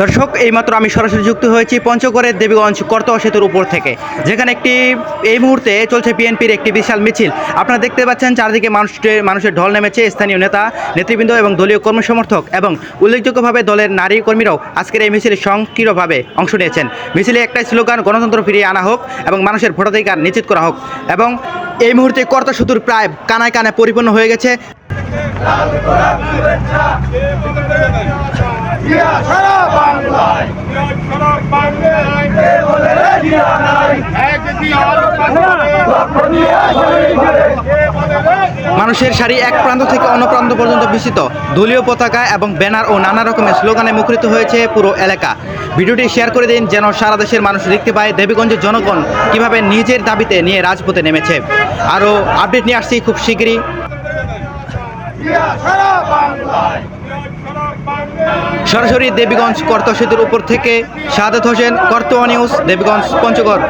দর্শক এইমাত্র আমি সরাসরি যুক্ত হয়েছি পঞ্চগড়ের দেবীগঞ্জ করতোয়া সেতুর উপর থেকে যেখানে একটি এই মুহূর্তে চলছে বিএনপির একটি বিশাল মিছিল। আপনারা দেখতে পাচ্ছেন চারদিকে মানুষের মানুষের ঢল নেমেছে স্থানীয় নেতা নেতৃবৃন্দ এবং দলীয় কর্মী সমর্থক এবং উল্লেখযোগ্যভাবে দলের নারী কর্মীরাও আজকের এই মিছিলে সক্রিয়ভাবে অংশ নিয়েছেন। মিছিলে একটাই স্লোগান গণতন্ত্র ফিরিয়ে আনা হোক এবং মানুষের ভোটাধিকার নিশ্চিত করা হোক। এবং এই মুহূর্তে করতা সেতুর প্রায় কানায় কানায় পরিপূর্ণ হয়ে গেছে। মানুষের সারি এক প্রান্ত থেকে অন্য প্রান্ত পর্যন্ত বিস্তৃত। দলীয় পতাকা এবং ব্যানার ও নানা রকমের স্লোগানে মুখরিত হয়েছে পুরো এলাকা। ভিডিওটি শেয়ার করে দিন যেন সারা দেশের মানুষ দেখতে পায় দেবীগঞ্জের জনগণ কীভাবে নিজের দাবিতে নিয়ে রাজপথে নেমেছে। আরও আপডেট নিয়ে আসছি খুব শীঘ্রই সরাসরি দেবীগঞ্জ কর্ত সেতুর উপর থেকে সাদাত হোসেন কর্তোয়া নিউজ দেবীগঞ্জ পঞ্চগড়।